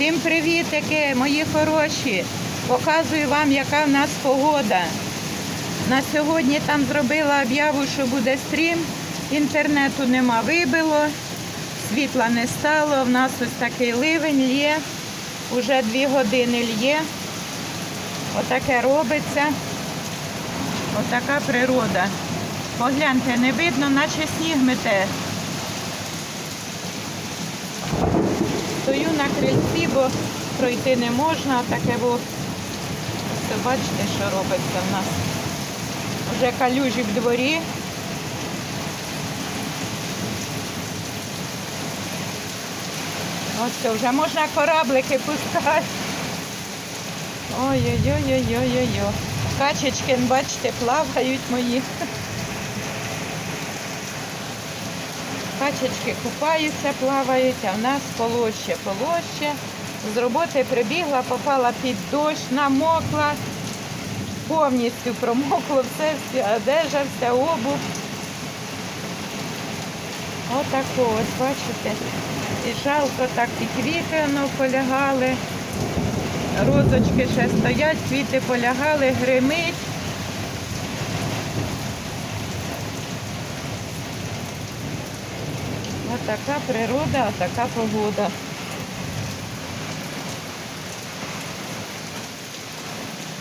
Всім привітики, мої хороші. Показую вам, яка в нас погода. На сьогодні там зробила об'яву, що буде стрім. Інтернету нема вибило, світла не стало. В нас ось такий ливень лє. Уже дві години лє. Отаке робиться. Отака природа. Погляньте, не видно, наче сніг мете. Стою на крильці, бо пройти не можна, таке бо Ось бачите, що робиться в нас. Вже калюжі в дворі. Ось це вже можна кораблики пускати. Ой-ой-ой-ой-ой-ой. Качечки, бачите, плавають мої. Качечки купаються, плавають, а в нас полоще, полоще. З роботи прибігла, попала під дощ, намокла, повністю промокло все, вся одежа, вся обув. Отако, ось бачите. І жалко так, і квіти воно полягали. Розочки ще стоять, квіти полягали, гримить. Отака природа, а така погода.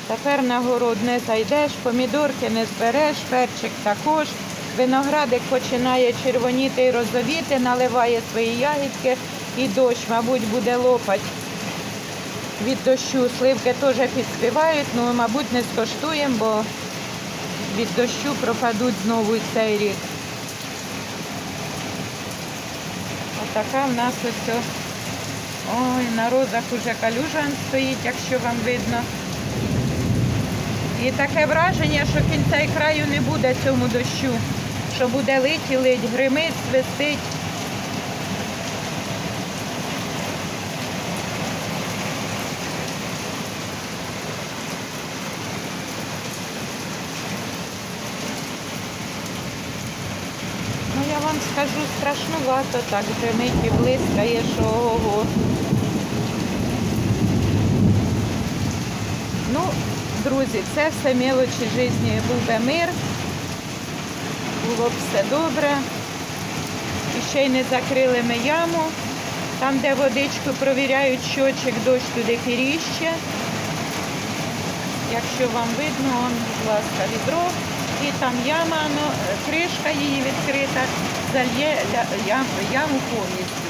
Тепер на город не зайдеш, помідорки не збереш, перчик також. Виноградик починає червоніти і розовіти, наливає свої ягідки і дощ, мабуть, буде лопать від дощу. Сливки теж підспівають, ну, мабуть, не скоштуємо, бо від дощу пропадуть знову цей рік. Отака в нас ось. Ой, на розах уже калюжа стоїть, якщо вам видно. І таке враження, що кінця і краю не буде цьому дощу, що буде лить і лить, гримить, свистить. Вам скажу, страшнувато так гримить і блискає, що ого. Ну, друзі, це все мелочі житті. Був би мир, було б все добре. І ще й не закрили ми яму. Там, де водичку провіряють щочик, дощ туди піріще. Якщо вам видно, он, будь ласка, відро. І там яма, ну, кришка її відкрита, зальє ля- ям- яму повністю.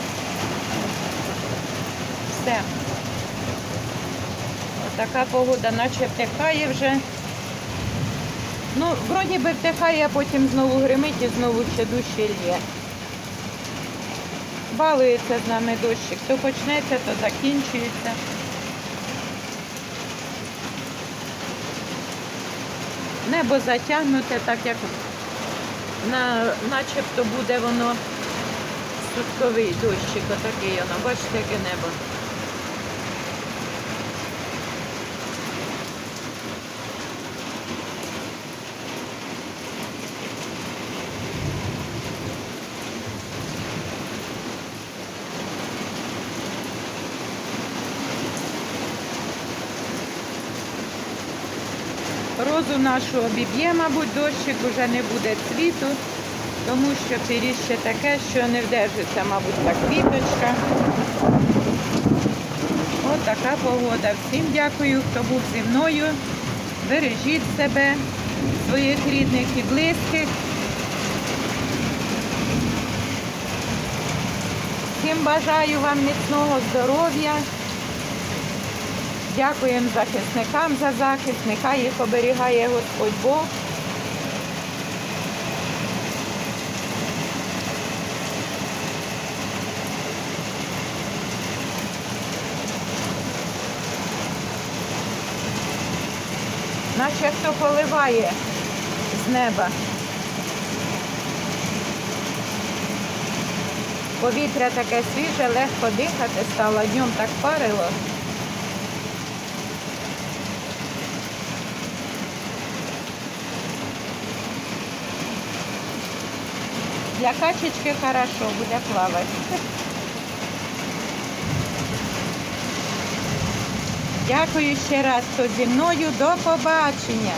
Все. Така погода, наче втихає вже. Ну, вроді би втихає, а потім знову гримить і знову ще дужче лє. Балується з нами дощик. То почнеться, то закінчується. Небо затягнуте, так як на, начебто буде воно сутковий дощик, отакий воно. Бачите, яке небо. Розу нашу обіб'є, мабуть, дощик, уже не буде цвіту, тому що піріще таке, що не вдержиться, мабуть, та квіточка. Ось така погода. Всім дякую, хто був зі мною. Бережіть себе, своїх рідних і близьких. Всім бажаю вам міцного здоров'я. Дякуємо захисникам за захист, нехай їх оберігає Господь Бог. Наче хто поливає з неба. Повітря таке свіже, легко дихати стало, днем так парило. Для качечки хорошо, буде плавати. Дякую ще раз, хто зі мною. До побачення.